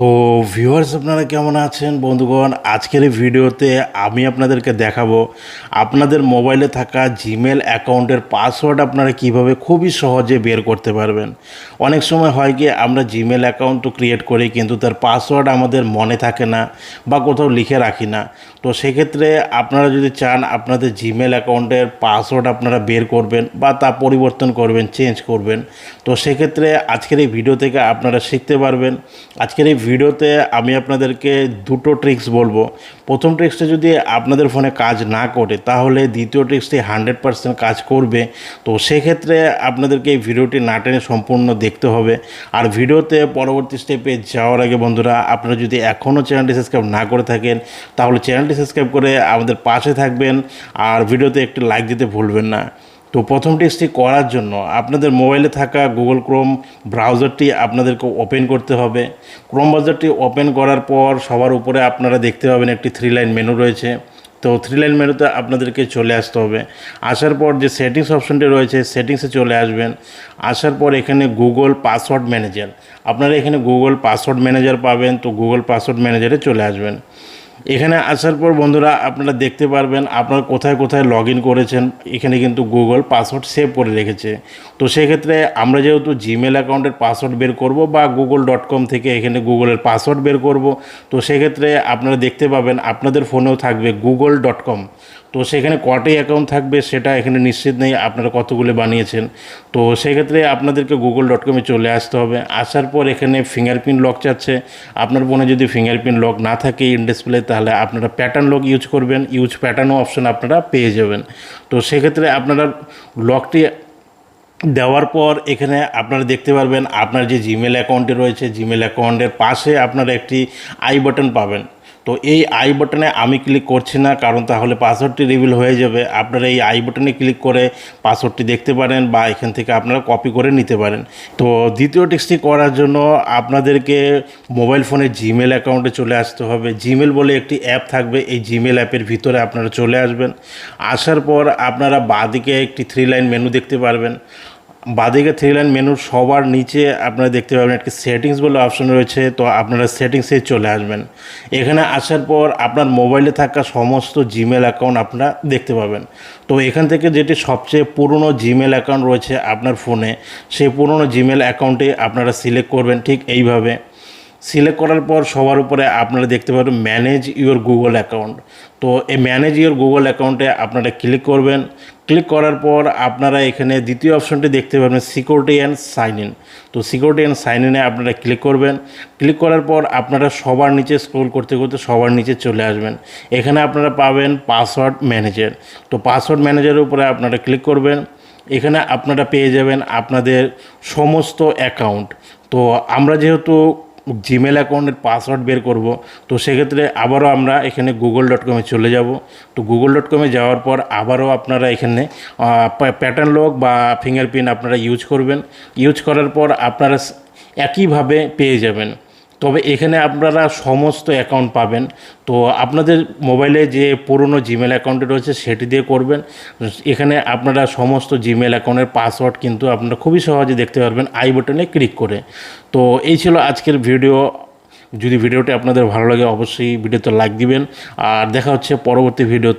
তো ভিউয়ার্স আপনারা কেমন আছেন? বন্ধুগণ, আজকের এই ভিডিওতে আমি আপনাদেরকে দেখাবো আপনাদের মোবাইলে থাকা জিমেল অ্যাকাউন্টের পাসওয়ার্ড আপনারা কীভাবে খুবই সহজে বের করতে পারবেন। অনেক সময় হয় কি, আমরা জিমেল অ্যাকাউন্ট তো ক্রিয়েট করি, কিন্তু তার পাসওয়ার্ড আমাদের মনে থাকে না বা কোথাও লিখে রাখি না। তো সেক্ষেত্রে আপনারা যদি চান আপনাদের জিমেল অ্যাকাউন্টের পাসওয়ার্ড আপনারা বের করবেন বা তা পরিবর্তন করবেন চেঞ্জ করবেন, তো সেক্ষেত্রে আজকের এই ভিডিও থেকে আপনারা শিখতে পারবেন। আজকের এই ভিডিওতে আমি আপনাদেরকে দুটো ট্রিক্স বলব। প্রথম ট্রিক্সটা যদি আপনাদের ফোনে কাজ না করে, তাহলে দ্বিতীয় ট্রিক্সটি হান্ড্রেড পার্সেন্ট কাজ করবে। তো সেক্ষেত্রে আপনাদেরকে এই ভিডিওটি না টেনে সম্পূর্ণ দেখতে হবে। আর ভিডিওতে পরবর্তী স্টেপে যাওয়ার আগে বন্ধুরা, আপনারা যদি এখনও চ্যানেলটি সাবস্ক্রাইব না করে থাকেন, তাহলে চ্যানেলটি সাবস্ক্রাইব করে আমাদের পাশে থাকবেন আর ভিডিওতে একটি লাইক দিতে ভুলবেন না। তো প্রথম টেস্টটি করার জন্য আপনাদের মোবাইলে থাকা গুগল ক্রোম ব্রাউজারটি আপনাদেরকে ওপেন করতে হবে। ক্রোম ব্রাউজারটি ওপেন করার পর সবার উপরে আপনারা দেখতে পাবেন একটি থ্রি লাইন মেনু রয়েছে। তো থ্রি লাইন মেনুতে আপনাদেরকে চলে আসতে হবে। আসার পর যে সেটিংস অপশনটি রয়েছে, সেটিংসে চলে আসবেন। আসার পর এখানে গুগল পাসওয়ার্ড ম্যানেজার। আপনারা এখানে গুগল পাসওয়ার্ড ম্যানেজার পাবেন। তো গুগল পাসওয়ার্ড ম্যানেজারে চলে আসবেন। এখানে আসার পর বন্ধুরা আপনারা দেখতে পারবেন আপনারা কোথায় কোথায় লগ করেছেন। এখানে কিন্তু গুগল পাসওয়ার্ড সেভ করে রেখেছে। তো সেক্ষেত্রে আমরা যেহেতু জিমেল অ্যাকাউন্টের পাসওয়ার্ড বের করব বা গুগল ডট কম থেকে এখানে গুগলের পাসওয়ার্ড বের করব, তো সেক্ষেত্রে আপনারা দেখতে পাবেন আপনাদের ফোনেও থাকবে গুগল ডট কম তো সেখানে কটি অ্যাকাউন্ট থাকবে সেটা এখানে নিশ্চিত নেই, আপনারা কতগুলো বানিয়েছেন। তো সেক্ষেত্রে আপনাদেরকে গুগল ডট কমে চলে আসতে হবে। আসার পর এখানে ফিঙ্গারপ্রিন্ট লক চাচ্ছে। আপনার ফোনে যদি ফিঙ্গারপ্রিন্ট লক না থাকে ইন ডিসপ্লে তাহলে আপনারা প্যাটার্ন লক ইউজ করবেন। ইউজ প্যাটার্নও অপশন আপনারা পেয়ে যাবেন। তো সেক্ষেত্রে আপনারা লকটি দেওয়ার পর এখানে আপনারা দেখতে পারবেন, আপনার যে জিমেল অ্যাকাউন্টে রয়েছে জিমেল অ্যাকাউন্টের পাশে আপনারা একটি আই বাটন পাবেন। তো এই আই বাটনে আমি ক্লিক করছি না, কারণ তাহলে পাসওয়ার্ডটি রিভিল হয়ে যাবে। আপনারা এই আই বাটনে ক্লিক করে পাসওয়ার্ডটি দেখতে পারেন বা এখান থেকে আপনারা কপি করে নিতে পারেন। তো দ্বিতীয় টেক্সটি করার জন্য আপনাদেরকে মোবাইল ফোনে জিমেল অ্যাকাউন্টে চলে আসতে হবে। জিমেল বলে একটি অ্যাপ থাকবে, এই জিমেল অ্যাপের ভিতরে আপনারা চলে আসবেন। আসার পর আপনারা বাঁদিকে একটি থ্রি লাইন মেনু দেখতে পারবেন। বাদিকে থ্রি লাইন মেনুর সবার নিচে আপনারা দেখতে পাবেন একটি সেটিংস বলে অপশন রয়েছে, তো আপনারা সেটিংসে চলে আসবেন। এখানে আসার পর আপনার মোবাইলে থাকা সমস্ত জিমেল অ্যাকাউন্ট আপনারা দেখতে পাবেন। তো এখান থেকে যেটি সবচেয়ে পুরনো জিমেল অ্যাকাউন্ট রয়েছে আপনার ফোনে সেই পুরনো জিমেল অ্যাকাউন্টে আপনারা সিলেক্ট করবেন ঠিক এইভাবে। সিলেক্ট করার পর সবার উপরে আপনারা দেখতে পাবেন ম্যানেজ ইউর গুগল অ্যাকাউন্ট তো এই ম্যানেজ ইউর গুগল অ্যাকাউন্টে আপনারা ক্লিক করবেন ক্লিক করার পর আপনারা এখানে দ্বিতীয় অপশনটি দেখতে পাবেন সিকিউরিটি অ্যান্ড সাইন ইন তো সিকিউরিটি অ্যান্ড সাইন ইনে আপনারা ক্লিক করবেন। ক্লিক করার পর আপনারা সবার নিচে স্ক্রোল করতে করতে সবার নিচে চলে আসবেন। এখানে আপনারা পাবেন পাসওয়ার্ড ম্যানেজার তো পাসওয়ার্ড ম্যানেজারের উপরে আপনারা ক্লিক করবেন। এখানে আপনারা পেয়ে যাবেন আপনাদের সমস্ত অ্যাকাউন্ট তো আমরা যেহেতু জিমেল অ্যাকাউন্টের পাসওয়ার্ড বের করব। তো সেক্ষেত্রে আবারও আমরা এখানে গুগল ডট কমে চলে যাব। তো গুগল ডট কমে যাওয়ার পর আবারও আপনারা এখানে প্যাটার্ন লক বা ফিঙ্গারপ্রিন্ট আপনারা ইউজ করবেন। ইউজ করার পর আপনারা একইভাবে পেয়ে যাবেন। তবে এখানে আপনারা সমস্ত অ্যাকাউন্ট পাবেন। তো আপনাদের মোবাইলে যে পুরনো জিমেল অ্যাকাউন্টে রয়েছে, সেটি দিয়ে করবেন। এখানে আপনারা সমস্ত জিমেল অ্যাকাউন্টের পাসওয়ার্ড কিন্তু আপনারা খুবই সহজে দেখতে পারবেন আই বাটনে ক্লিক করে। তো এই ছিল আজকের ভিডিও যদি ভিডিওটি আপনাদের ভালো লাগে, অবশ্যই ভিডিওতে লাইক দিবেন। আর দেখা হচ্ছে পরবর্তী ভিডিওতে